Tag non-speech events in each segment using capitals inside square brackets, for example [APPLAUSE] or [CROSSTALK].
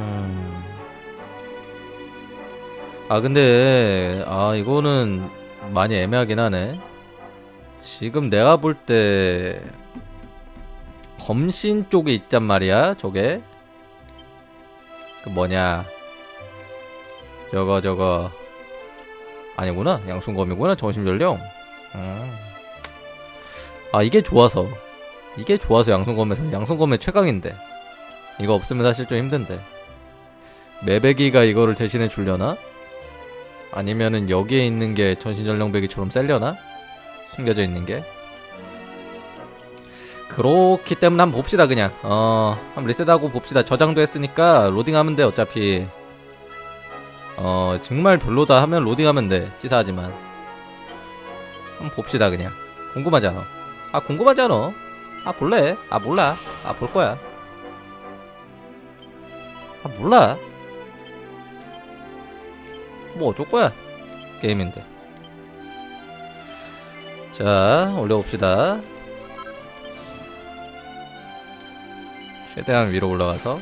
음. 아 근데 아 이거는 많이 애매하긴 하네. 지금 내가 볼 때 검신 쪽에 있단 말이야. 저게 그 뭐냐 저거 저거 아니구나 양손검이구나 정신연령. 음. 아 이게 좋아서 이게 좋아서 양손검에서 양손검의 최강인데 이거 없으면 사실 좀 힘든데 매배기가 이거를 대신해 주려나? 아니면은 여기에 있는 게 전신전령배기처럼 셀려나? 숨겨져 있는 게? 그렇기 때문에 한번 봅시다 그냥. 어 한번 리셋하고 봅시다. 저장도 했으니까 로딩하면 돼 어차피. 어 정말 별로다 하면 로딩하면 돼 치사하지만. 한번 봅시다 그냥. 궁금하잖아? 아 궁금하잖아? 아 볼래? 아 몰라. 아 볼 거야. 아 몰라 뭐 어쩔 거야 게임인데. 자 올려봅시다. 최대한 위로 올라가서.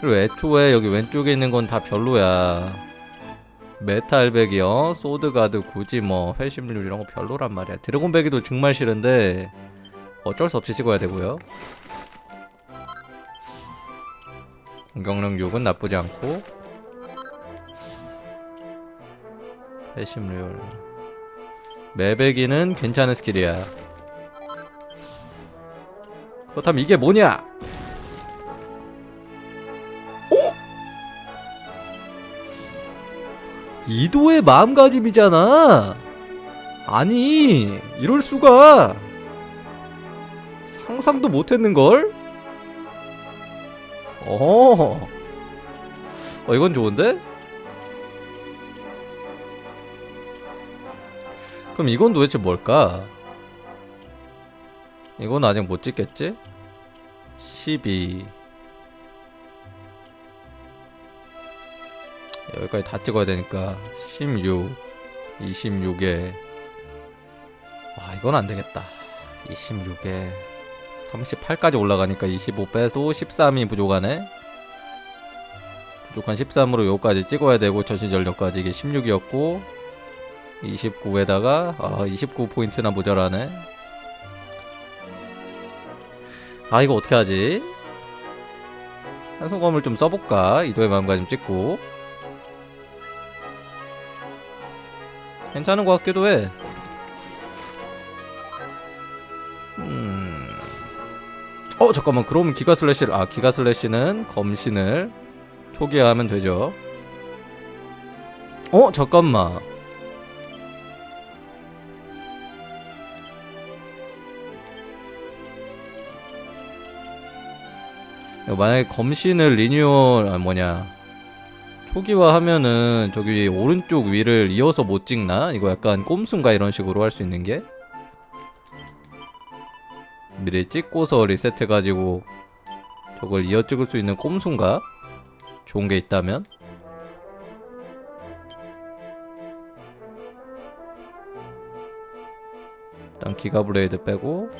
그리고 애초에 여기 왼쪽에 있는 건 다 별로야. 메탈백이요. 소드가드 굳이 뭐 회심률 이런 거 별로란 말이야. 드래곤백이도 정말 싫은데 어쩔 수 없이 찍어야 되고요. 공격력 6은 나쁘지 않고 회심률 매배기는 괜찮은 스킬이야 그렇다면 이게 뭐냐 이도의 마음가짐이잖아. 아니, 이럴 수가. 상상도 못했는 걸. 어. 어, 이건 좋은데? 그럼 이건 도대체 뭘까? 이건 아직 못 찍겠지? 12 여기까지 다 찍어야 되니까 16 26에. 와 이건 안 되겠다. 26에. 38까지 올라가니까 25 빼도 13이 부족하네? 부족한 13으로 요까지 찍어야 되고 전신전력까지 이게 16이었고 29에다가 아 29포인트나 모자라네 아 이거 어떻게 하지 한손검을 좀 써볼까 이도의 마음가짐 찍고 괜찮은 것 같기도 해. 음. 어 잠깐만 그럼 기가 슬래시를 아 기가 슬래시는 검신을 초기화하면 되죠. 어 잠깐만. 만약에 검신을 리뉴얼 아 뭐냐 초기화 하면은 저기 오른쪽 위를 이어서 못 찍나? 이거 약간 꼼수인가 이런 식으로 할 수 있는 게? 미리 찍고서 리셋해가지고 저걸 이어 찍을 수 있는 꼼수인가? 좋은 게 있다면? 일단 기가블레이드 빼고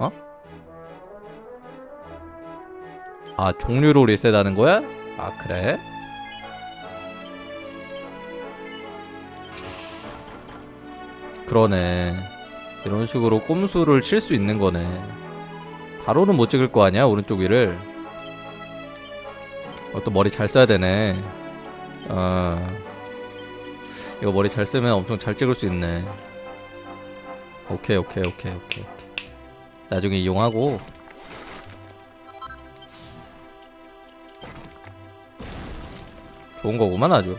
어? 아 종류로 리셋하는 거야? 아 그래? 그러네. 이런 식으로 꼼수를 칠 수 있는 거네. 바로는 못 찍을 거 아니야, 오른쪽 위를. 어, 또 머리 잘 써야 되네. 어. 이거 머리 잘 쓰면 엄청 잘 찍을 수 있네. 오케이, 오케이, 오케이, 오케이, 오케이. 나중에 이용하고. 좋은 거구만, 아주.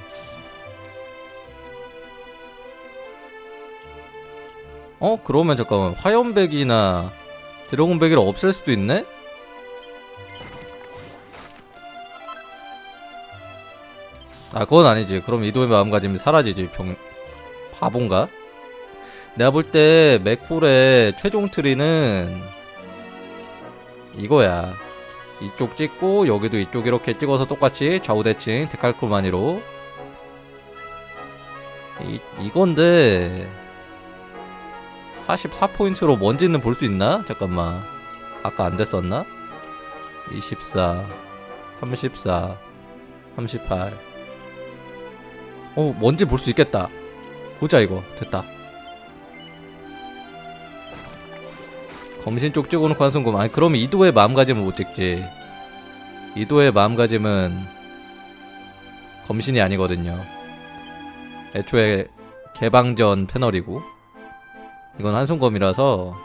어? 그러면 잠깐만 화염백이나 드래곤백이를 없앨 수도 있네? 아 그건 아니지 그럼 이도의 마음가짐이 사라지지 병... 바본가? 내가 볼 때 맥풀의 최종 트리는 이거야 이쪽 찍고 여기도 이쪽 이렇게 찍어서 똑같이 좌우대칭 데칼코마니로 이, 이건데 44포인트로 뭔지는 볼 수 있나? 잠깐만 아까 안 됐었나? 24 34 38 어, 뭔지 볼 수 있겠다. 보자 이거. 됐다. 검신 쪽 찍어놓고 한손검. 아니 그럼 이도의 마음가짐을 못 찍지. 이도의 마음가짐은 검신이 아니거든요. 애초에 개방전 패널이고 이건 한손검이라서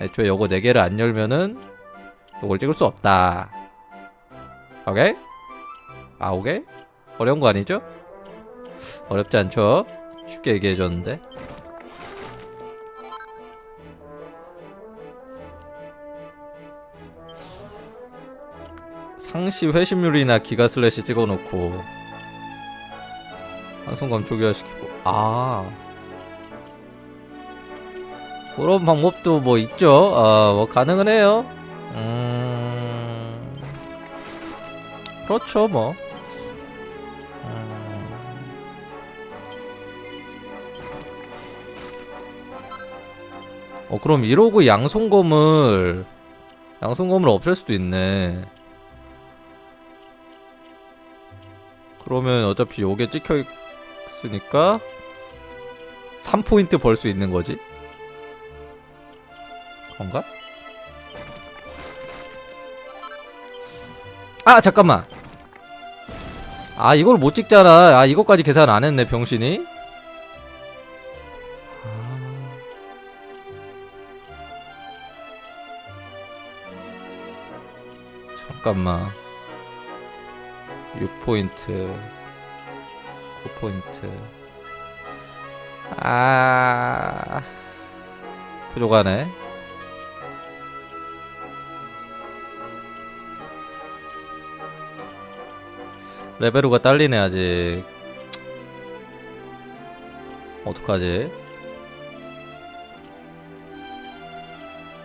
애초에 요거 4개를 안 열면은 요걸 찍을 수 없다. 오케이? 아 오케이? 어려운 거 아니죠? 어렵지 않죠? 쉽게 얘기해줬는데 상시 회심률이나 기가 슬래시 찍어놓고 한순간 초기화 시키고. 아. 그런 방법도 뭐 있죠. 아뭐 가능은 해요. 음. 그렇죠 뭐. 음. 어 그럼 이러고 양손검을 양손검을 없앨 수도 있네 그러면 어차피 요게 찍혀 있으니까 3포인트 벌 수 있는 거지? 그런가? 아 잠깐만. 아 이걸 못 찍잖아. 아 이거까지 계산 안 했네 병신이. 아. 잠깐만 6포인트 9포인트. 아 부족하네. 레벨우가 딸리네 아직. 어떡하지?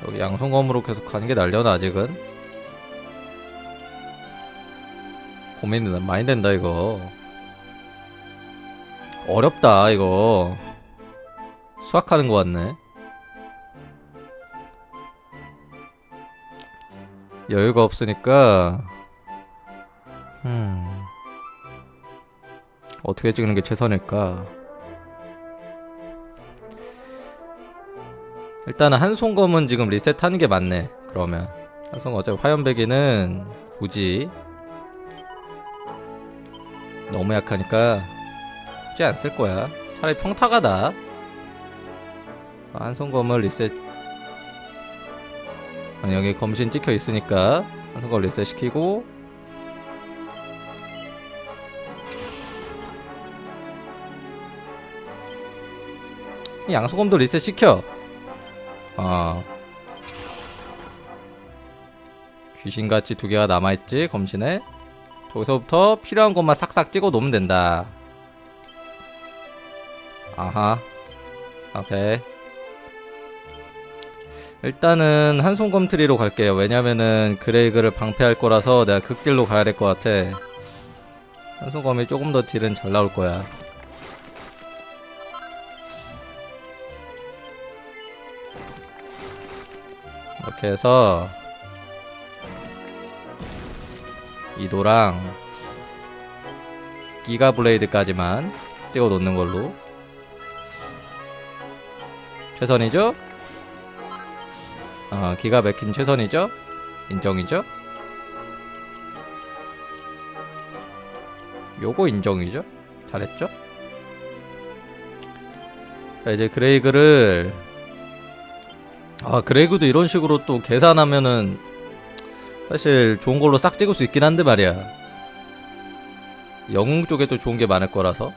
여기 양손검으로 계속 가는 게 날려나 아직은 고민이 많이 된다 이거. 어렵다 이거. 수학하는 거 같네. 여유가 없으니까 음 어떻게 찍는 게 최선일까? 일단은 한손검은 지금 리셋하는 게 맞네 그러면. 한손검 어차피 화염배기는 굳이 너무 약하니까 굳이 안 쓸 거야. 차라리 평타가 나. 한손검을 리셋. 아니, 여기 검신 찍혀 있으니까 한손검 리셋 시키고. 이 양손검도 리셋 시켜. 아. 귀신같이 두 개가 남아있지 검신에. 거기서부터 필요한 것만 싹싹 찍어 놓으면 된다. 아하. 오케이. 일단은 한손검 트리로 갈게요. 왜냐면은 그레이그를 방패할 거라서 내가 극딜로 가야 될 것 같아. 한손검이 조금 더 딜은 잘 나올 거야. 이렇게 해서 이도랑 기가 블레이드까지만 띄워 놓는 걸로 최선이죠? 아 기가 막힌 최선이죠? 인정이죠? 요거 인정이죠? 잘했죠? 자 이제 그레이그를 아 그레이그도 이런 식으로 또 계산하면은 사실 좋은 걸로 싹 찍을 수 있긴 한데 말이야. 영웅 쪽에도 좋은 게 많을 거라서.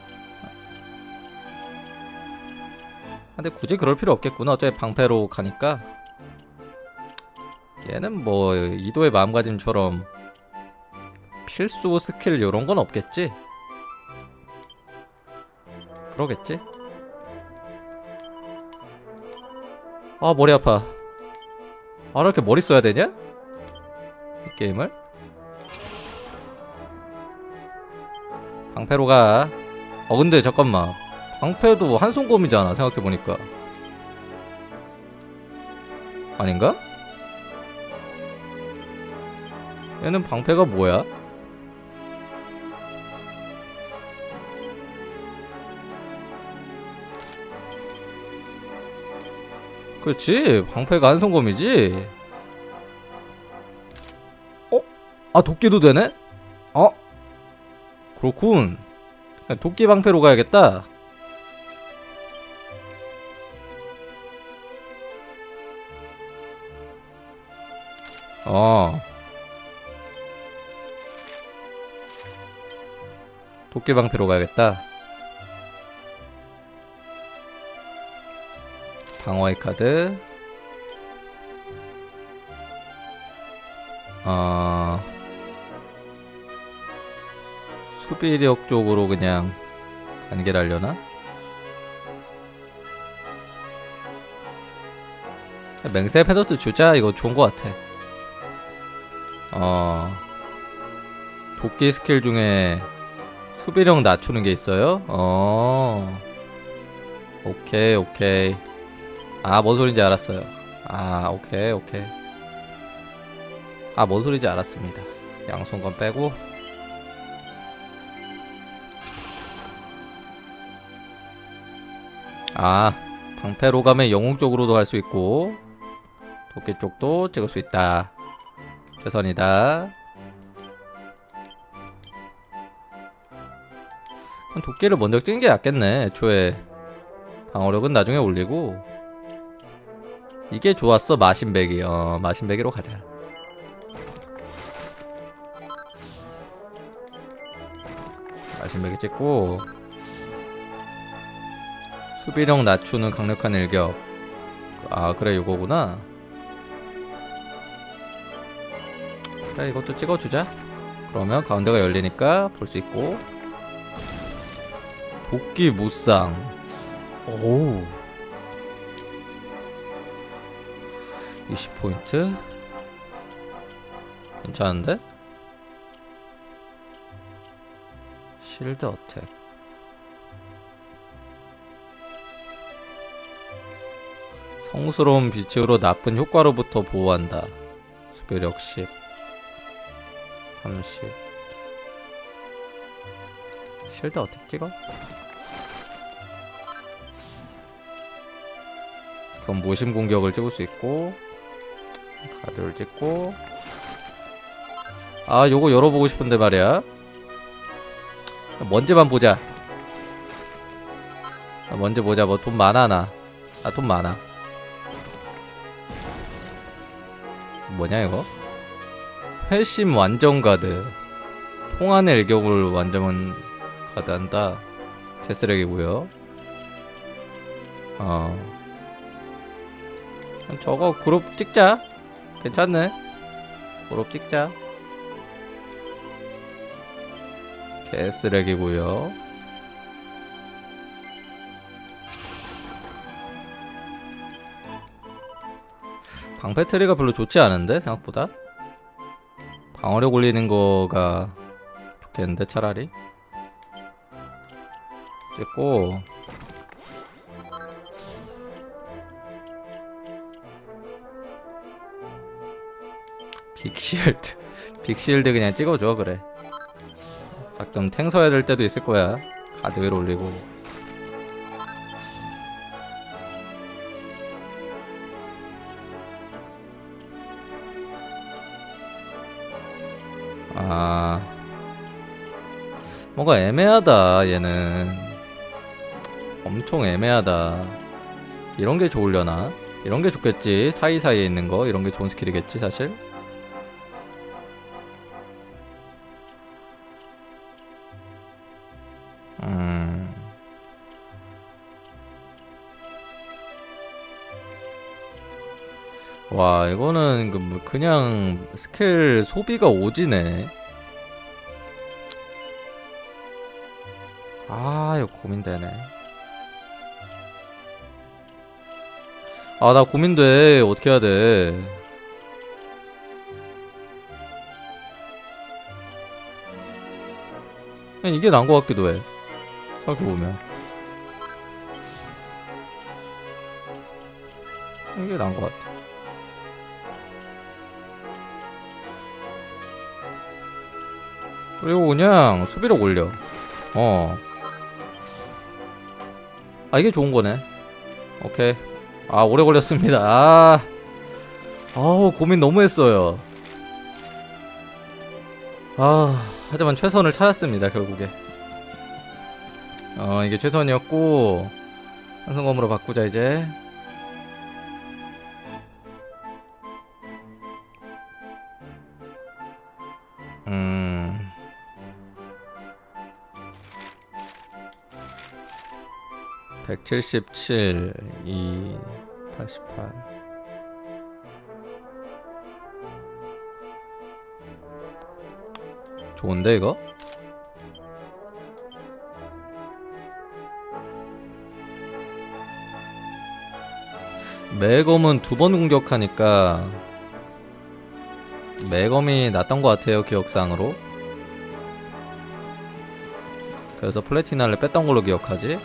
근데 굳이 그럴 필요 없겠구나. 어차피 방패로 가니까. 얘는 뭐 이도의 마음가짐처럼 필수 스킬 이런 건 없겠지. 그러겠지. 아 머리 아파. 아 이렇게 머리 써야 되냐? 이 게임을 방패로가 어 근데 잠깐만 방패도 한손검이잖아 생각해보니까 아닌가? 얘는 방패가 뭐야? 그렇지 방패가 한손검이지 아 도끼도 되네? 어? 그렇군. 도끼 방패로 가야겠다. 어. 도끼 방패로 가야겠다. 방어의 카드. 어... 수비력 쪽으로 그냥 관계를 하려나? 맹세 패더트 주자 이거 좋은 것 같아 어... 도끼 스킬 중에 수비력 낮추는 게 있어요? 어... 오케이 오케이 아, 뭔 소린지 알았어요. 아, 오케이, 오케이. 아, 뭔 소린지 알았습니다. 양손건 빼고. 아, 방패로 가면 영웅 쪽으로도 갈 수 있고, 도끼 쪽도 찍을 수 있다. 최선이다. 그럼 도끼를 먼저 찍는 게 낫겠네, 애초에. 방어력은 나중에 올리고. 이게 좋았어 마신배기 어 마신배기로 가자 마신배기 찍고 수비력 낮추는 강력한 일격. 아 그래 요거구나. 그래 이것도 찍어주자. 그러면 가운데가 열리니까 볼 수 있고. 도끼 무쌍. 오우. 20포인트. 괜찮은데? 실드 어택 성스러운 빛으로 나쁜 효과로부터 보호한다. 수비력 10 30 실드 어택 찍어? 그럼 무심 공격을 찍을 수 있고 카드를 찍고. 아 요거 열어보고 싶은데 말이야. 먼지만 보자. 아, 먼지 보자. 뭐 돈 많아 나 아 돈 많아 뭐냐 이거? 회심 완전 가드. 통안의 일격을 완전 가드 한다. 개쓰레기고요 어. 저거 그룹 찍자. 괜찮네. 그룹 찍자. 개쓰레기고요 방패 트리가 별로 좋지 않은데 생각보다? 방어력 올리는 거가 좋겠는데 차라리? 찍고. 빅실드. [LAUGHS] 빅실드 그냥 찍어줘 그래. 가끔 탱 서야 될 때도 있을 거야. 가드 위로 올리고 아 뭔가 애매하다 얘는. 엄청 애매하다. 이런 게 좋으려나? 이런 게 좋겠지? 사이사이에 있는 거? 이런 게 좋은 스킬이겠지 사실 와, 이거는 그뭐 그냥 스킬 소비가 오지네. 아, 이거 고민되네. 아, 나 고민돼. 어떻게 해야 돼? 그냥 이게 나은 것 같기도 해. 생각해보면 이게 나은 것 같아 그리고 그냥 수비력 올려. 어. 아 이게 좋은 거네. 오케이. 아 오래 걸렸습니다. 아. 아우 고민 너무 했어요. 아 하지만 최선을 찾았습니다 결국에. 어 이게 최선이었고 한성검으로 바꾸자 이제 177, 2, 88. 좋은데 이거? 매검은 두 번 공격하니까 매검이 낫던 것 같아요 기억상으로 그래서 플래티나를 뺐던 걸로 기억하지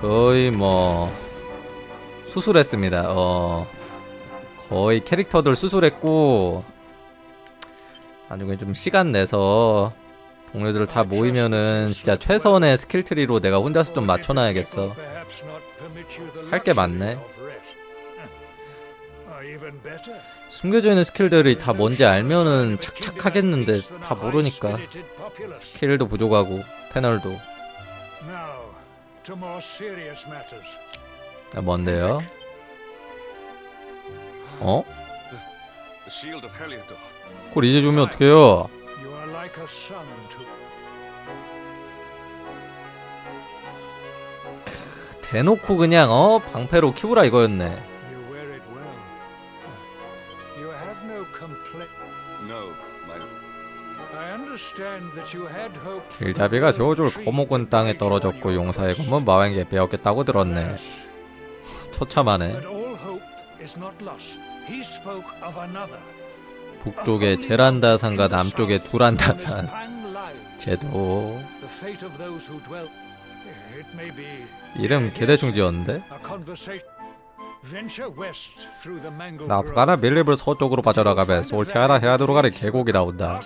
거의 뭐 수술했습니다. 어 거의 캐릭터들 수술했고 나중에 좀 시간 내서 동료들 다 모이면은 진짜 최선의 스킬 트리로 내가 혼자서 좀 맞춰놔야겠어. 할 게 많네. 숨겨져 있는 스킬들이 다 뭔지 알면은 착착 하겠는데 다 모르니까 스킬도 부족하고 패널도 아, 뭔데요? 어? The shield of Heliodor. 그걸 이제 주면 어떡해요? You are like a son to 대놓고 그냥 어 방패로 키우라 이거였네. 길잡이가 treat 거목은 땅에 떨어졌고 용사의. 검은 마왕에게 빼앗겼다고 들었네. 처참하네. 북쪽에 제란다산과 남쪽에 두란다산. 제도 이름 개대충 지었는데? 나프가나. 밀립을 서쪽으로 빠져나가면 솔티아나 해안으로 가는 계곡이 나온다.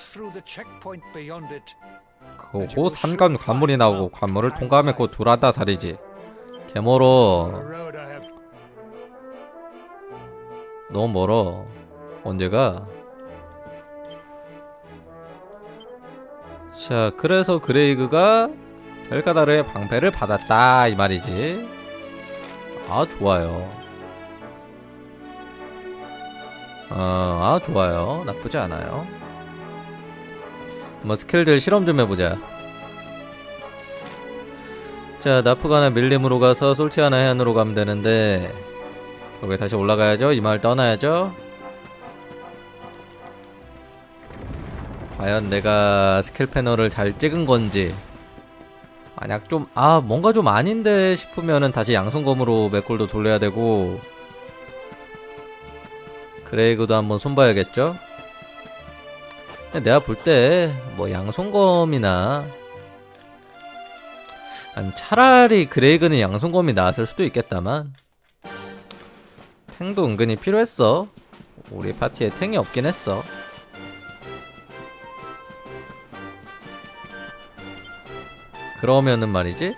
그고 산간 관문이 나오고 관문을 통과하면 곧 두란다 산이지. 개멀어. road I have 너무 멀어. 언제가? 자, 그래서 그레이그가 벨가다르의 방패를 받았다 이 말이지. 아 좋아요. 어, 아 좋아요. 나쁘지 않아요. 뭐 스킬들 실험 좀 해보자. 자, 나프가나 밀림으로 가서 솔티아나 해안으로 가면 되는데 여기 다시 올라가야죠. 이 마을 떠나야죠. 과연 내가 스킬 패널을 잘 찍은 건지 만약 좀 아 뭔가 좀 아닌데 싶으면은 다시 양손검으로 맥골도 돌려야 되고 그레이그도 한번 손봐야겠죠. 내가 볼 때 뭐 양손검이나 아니 차라리 그레이그는 양손검이 나았을 수도 있겠다만 탱도 은근히 필요했어. 우리 파티에 탱이 없긴 했어. 그러면은 말이지.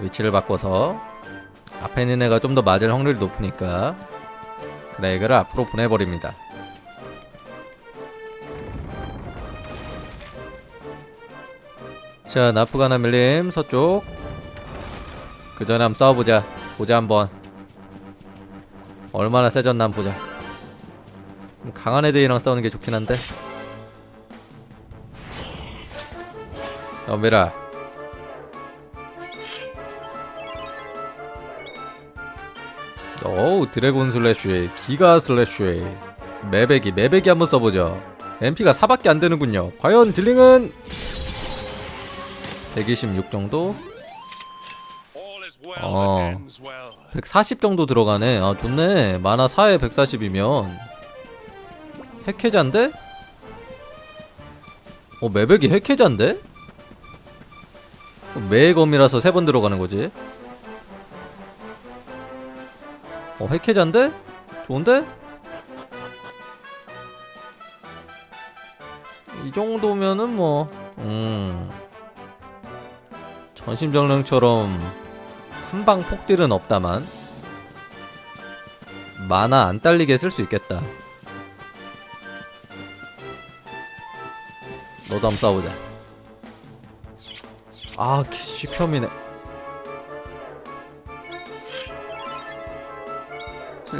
위치를 바꿔서 앞에 있는 애가 좀 더 맞을 확률이 높으니까 그레이그를 앞으로 보내버립니다. 자, 나프가나 밀림 서쪽. 그 전에 한번 싸워보자. 보자 한번. 얼마나 세졌나 한번 보자. 좀 강한 애들이랑 싸우는 게 좋긴 한데. 덤비라. 어우 드래곤 슬래쉬 기가 슬래쉬 매배기 매배기 한번 써보죠 MP가 4밖에 안 되는군요 과연 딜링은 126 정도 well. 140 정도 들어가네. 아, 좋네. 만화 4에 140이면. 핵해자인데? 어, 매백이 핵해자인데? 매검이라서 세 번 들어가는 거지. 어, 핵해자인데? 좋은데? 이 정도면은 뭐, 음. 전심정령처럼 한방 폭딜은 없다만 만화 안 딸리게 쓸 수 있겠다 너도 한번 싸우자 아 시편이네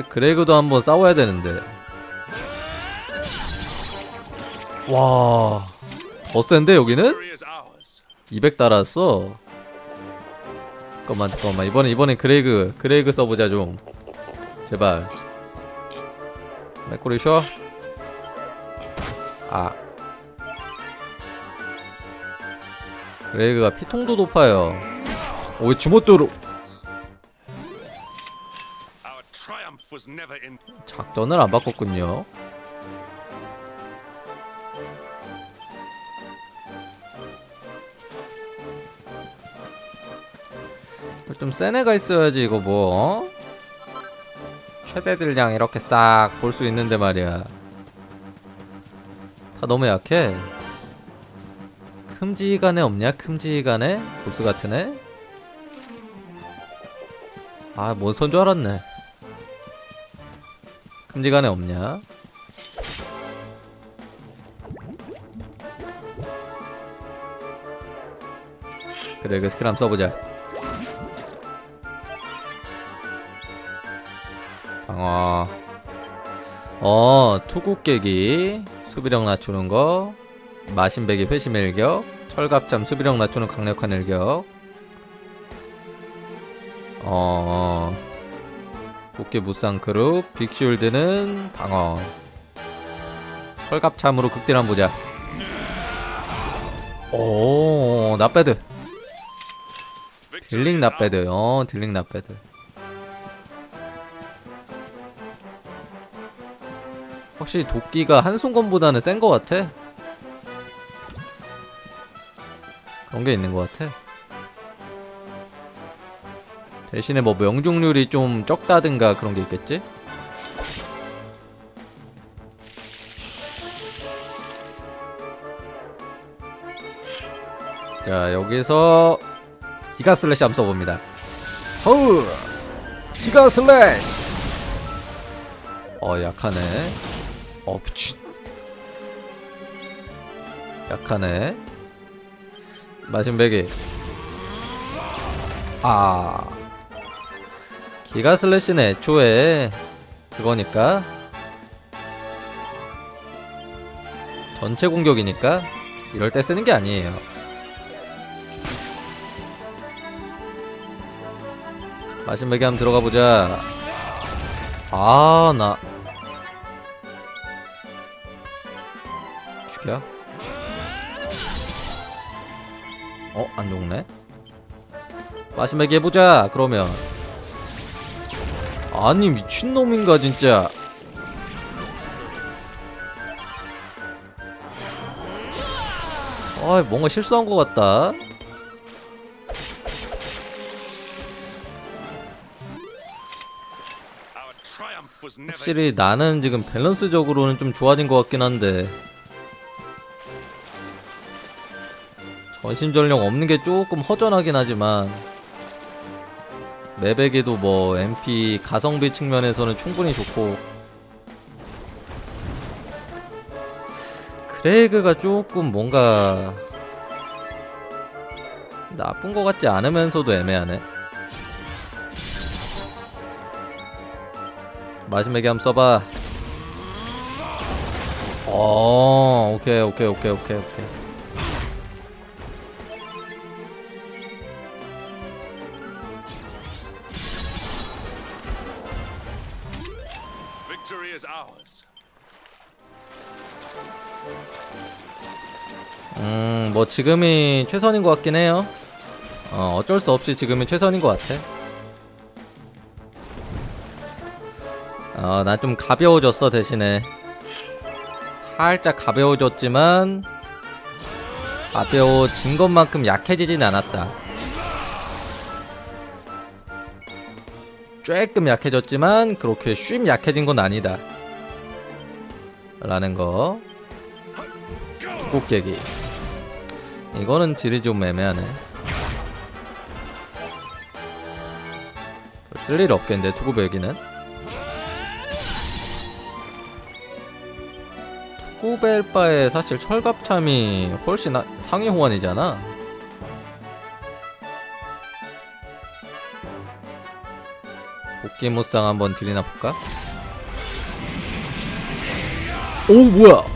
그레이그도 한번 싸워야 되는데 와, 더 센데 여기는? Victory is ours. 200 달았어. 잠깐만, 잠깐만. 이번엔 이번엔 그레이그, 그레이그 써보자 좀. 제발. 맥코리 쉬어. 아. 그레이그가 피통도 높아요. 오, 주모토로 작전을 안 바꿨군요. 좀 센 애가 있어야지 이거 뭐 어? 최대 딜량 이렇게 싹 볼 수 있는데 말이야 다 너무 약해 큼지간에 없냐 큼지간에 보스 같은 애? 아 몬스터인 줄 알았네 큼지간에 없냐? 그래 그 스킬 한번 써보자. 방어. 어 투구 깨기. 수비력 낮추는 거. 마신배기 회심 일격. 철갑잠 수비력 낮추는 강력한 일격. 어 도끼 무쌍 그룹 빅쉴드는 방어 철갑참으로 극딜 한번 보자. 오 Victory 딜링 ours. 어 딜링 나배드. 확실히 도끼가 한순간보다는 센 것 같아. 그런 게 있는 것 같아 대신에 뭐 명중률이 좀 적다든가 그런 게 있겠지? 자 여기서 기가 슬래시 한번 써봅니다. 허우! 기가 슬래시! 어 약하네. 어 미친 약하네. 마신 배기 아 기가 슬래시는 애초에. 그거니까. 전체 공격이니까 이럴 때 쓰는 게 아니에요. 마신배기 한번 들어가 보자. 아나. 죽여? 어? 안 죽네? 마지막에 해보자 그러면 아니 미친놈인가 진짜. 아 뭔가 실수한 것 같다. 확실히 나는 지금 밸런스적으로는 좀 좋아진 것 같긴 한데. 전신전력 없는 게 조금 허전하긴 하지만 맵에게도 뭐 MP 가성비 측면에서는 충분히 좋고. 크레이그가 조금 뭔가 나쁜 것 같지 않으면서도 애매하네. 마지막에 한번 써봐. 어 오케이 오케이 오케이 오케이 오케이 뭐 지금이 최선인 것 같긴 해요. 어, 어쩔 수 없이 지금이 최선인 것 같아. 어, 난좀 가벼워졌어 대신에. 살짝 가벼워졌지만 가벼워진 것만큼 약해지진 않았다. 조금 약해졌지만 그렇게 쉽 약해진 건 아니다. 라는 거. 꽃깨기. 이거는 딜이 좀 애매하네. 쓸일 없겠는데 투구벨기는? 투구벨 바에 사실 철갑참이 훨씬 상위 호환이잖아. 복귀무쌍 한번 들이나 볼까? 오 뭐야?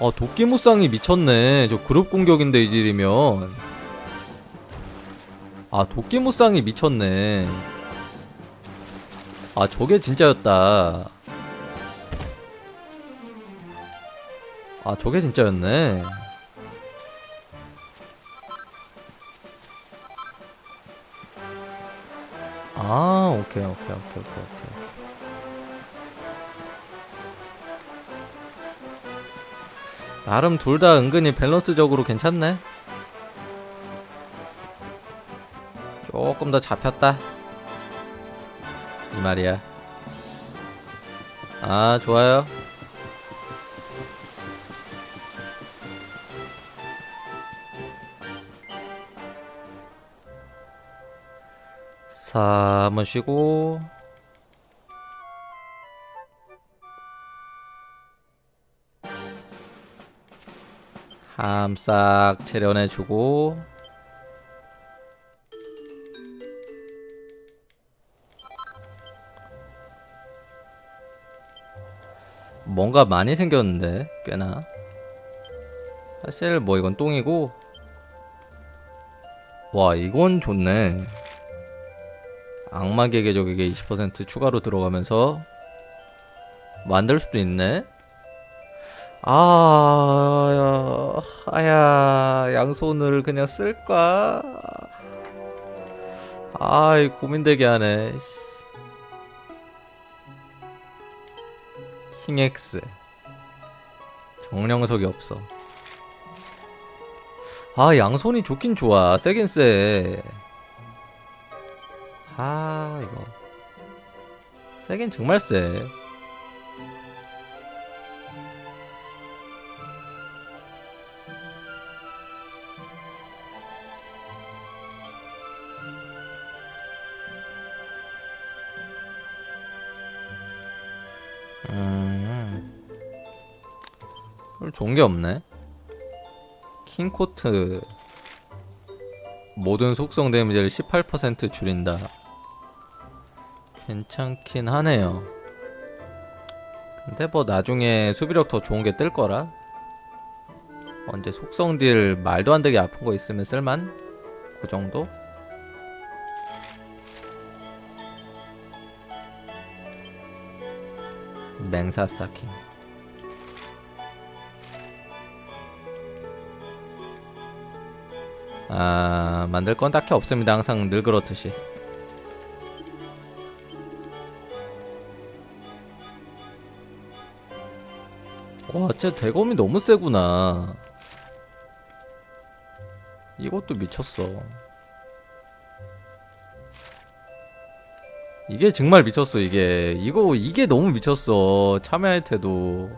아 도끼무쌍이 미쳤네. 저 그룹 공격인데 이 딜이면. 아 도끼무쌍이 미쳤네. 아 저게 진짜였다. 아 저게 진짜였네. 아 오케이 오케이 오케이 오케이 오케이 나름 둘 다 은근히 밸런스적으로 괜찮네. 조금 더 잡혔다. 이 말이야. 아, 좋아요. 사, 한번 쉬고. 함싹 채련해주고. 뭔가 많이 생겼는데 꽤나. 사실 뭐 이건 똥이고. 와 이건 좋네. 악마 계 계적에게 20% 추가로 들어가면서 만들 수도 있네 아, 야, 아야, 양손을 그냥 쓸까? 아이, 고민되게 하네. 킹엑스. 정령석이 없어. 아, 양손이 좋긴 좋아. 세긴 세. 아, 이거. 세긴 정말 세. 음. 별 좋은 게 없네. 킹코트 모든 속성 데미지를 18% 줄인다. 괜찮긴 하네요. 근데 뭐 나중에 수비력 더 좋은 게 뜰 거라. 언제 속성 딜 말도 안 되게 아픈 거 있으면 쓸만? 그 정도? 맹사 스타킹. 아 만들 건 딱히 없습니다. 항상 늘 그렇듯이. 와 진짜 대검이 너무 세구나. 이것도 미쳤어 이게 정말 미쳤어 이게. 이거 이게 너무 미쳤어. 참여할 때도.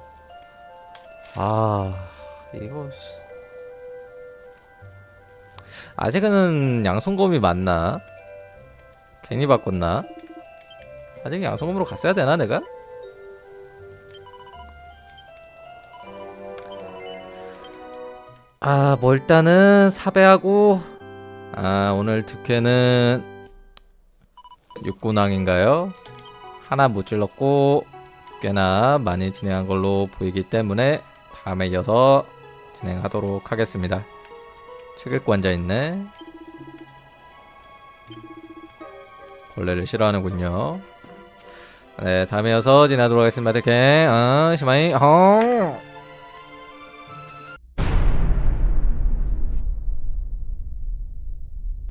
아 이거 씨. 아직은 양손검이 맞나? 괜히 바꿨나? 아직 양손검으로 갔어야 되나 내가? 아 뭐 일단은 사배하고 아 오늘 득회는 육군왕인가요? 하나 못 질렀고 꽤나 많이 진행한 걸로 보이기 때문에 다음에 이어서 진행하도록 하겠습니다. 책 읽고 앉아있네. 벌레를 싫어하는군요. 네, 다음에 이어서 진행하도록 하겠습니다. 갱, 어, 시마이, 헝!